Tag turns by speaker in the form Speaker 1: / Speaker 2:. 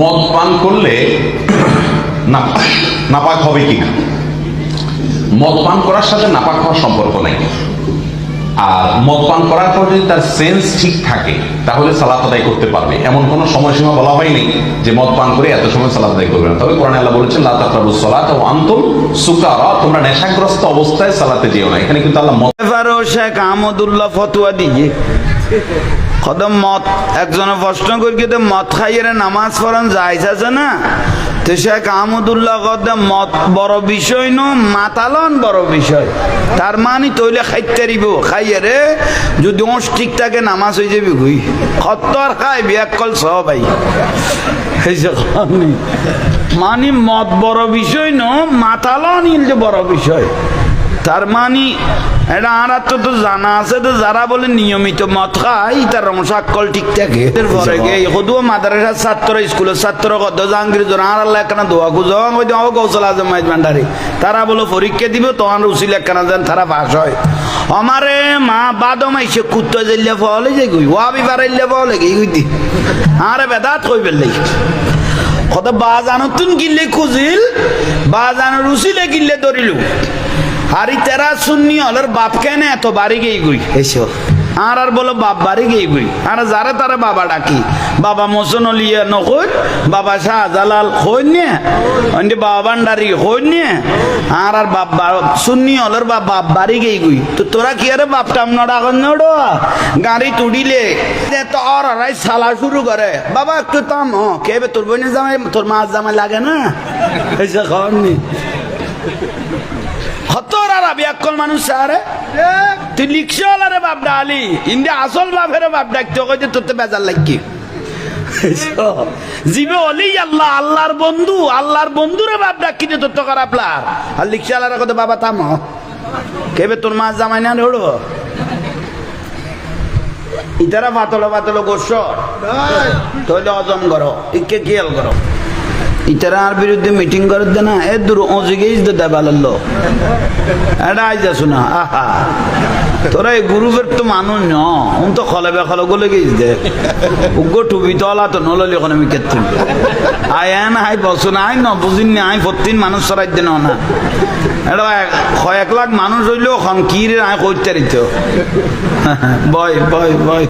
Speaker 1: মদ পান করলে নাপাক হবে কিনা? মদ পান করার সাথে নাপাক হওয়ার সম্পর্ক নাই। আর মদ পান করার পর যদি তার সেন্স ঠিক থাকে, তাহলে সালাত আদায় করতে পারবে। এমন কোনো সময়সীমা বলা হয়নি যে মদ পান করে এত সময় সালাত আদায় করবে না। তবে কোরআন আল্লাহ বলেছেন, লা তাকরাবুস সালাত ও আনতুম সুকারা। তোমরা নেশাগ্রস্ত অবস্থায় সালাতে যেও না। এখানে কিন্তু আল্লাহ মদ
Speaker 2: শেখ আহমদুল্লাহ ফতুয়া দিয়ে কদম মদ। একজনে প্রশ্ন করি কিন্তু মদ খাইয়ে নামাজ পড়ান যাইছে আছে না? তো শেখ আহমদুল্লাহ কদম মদ বড় বিষয় ন, মাতালন বড় বিষয়। তার মানে তৈলে খাইতে দিব খাইয়ে রে যদি ওস ঠিক থাকে, নামাজ হয়ে যাবি গুই খত্তর খাই বিয়াক কল সব ভাই। মানে মদ বড় বিষয় ন, মাতালন ইল যে বড় বিষয়। তার মানে এটা আর তো তো জানা আছে তো যারা বলে নিয়মিত মদ খায় তার রংসাক্কল ঠিক থাকে। এরপরে গিয়ে সদুও মাদ্রাসার ছাত্র স্কুলের ছাত্র কত জাহাঙ্গীর জন আর আল্লাহ একখানা দোয়া খুঁজো। ওই যে কৌশল আজম মাইজ ভান্ডারি। তারা বলো পরীক্ষা দিব তখন উচিল একখানা যেন তারা পাস হয়। আমারে মা বাদ মাইছে কুত্ত জেলে ফলে যে গুই ওয়াবি পারাইলে ফলে গই গুইতি আরে বেদাত কই বেলাই কত বাজানতুন গিল্লে খুঁজিল বাজানোর উচিলে গিল্লে ধরিলু। হারি তেরা শুননি হলের বাপ কেন এত বাড়ি গেই গুই? এসো। আর আর বলো বাপ বাড়ি গেই গুই? আর যারা তারা বাবা ডাকি বাবা মোসন লিয়া নকই বাবা শাহজালাল হই নে অন্ডি বাবা ভান্ডারি হই নে আর আর বাপ শুননি হলের বাপ বাপ বাড়ি গেই গুই। তো তোরা কি আরে বাপ টাম নড়া কর নড়ো? গাড়ি তুডিলে তো আর আরাই সালা শুরু করে। বাবা একটু তাম হ কেবে তোর বোনে জামাই তোর মাছ জামাই লাগে না? এসে খাওয়ার নি। হতর আর বিয়াক্কল মানুষ আরে? তুই লিখছল আরে বাপ ডালি ইন্ডিয়া আসল বাপের বাপ ডাকতে কই যে তোতে বেজার লাগি। জিবে অলি আল্লাহ আল্লাহর বন্ধু আল্লাহর বন্ধুরে বাপ ডাকি যে তোর তো খারাপ লাগ আর লিখছাল আর কত বাবা থাম। কেবে তোর মাছ জামাই না ওড়ো ইতারা পাতলো পাতলো গোস্ব তৈলে অজম করো ইকে কিয়াল করো। ইতারার বিরুদ্ধে মিটিং করে দে না, এ দূর অজিগে ইস দে দেবালল এটা আইজ আসু না আহা। তোরা এই গ্রুপের তো মানুষ ন উন তো খলে বে খলে গলে গেছ দে। উগ্র টুবি তো আলা তো নললি ওখানে আমি কেত আয় এন আই বসু না আই ন, বুঝিন না আই প্রতিদিন মানুষ সরাই দে না এটা কয়েক লাখ মানুষ হইলেও খন কি রে আই কইতে বয় বয় বয়।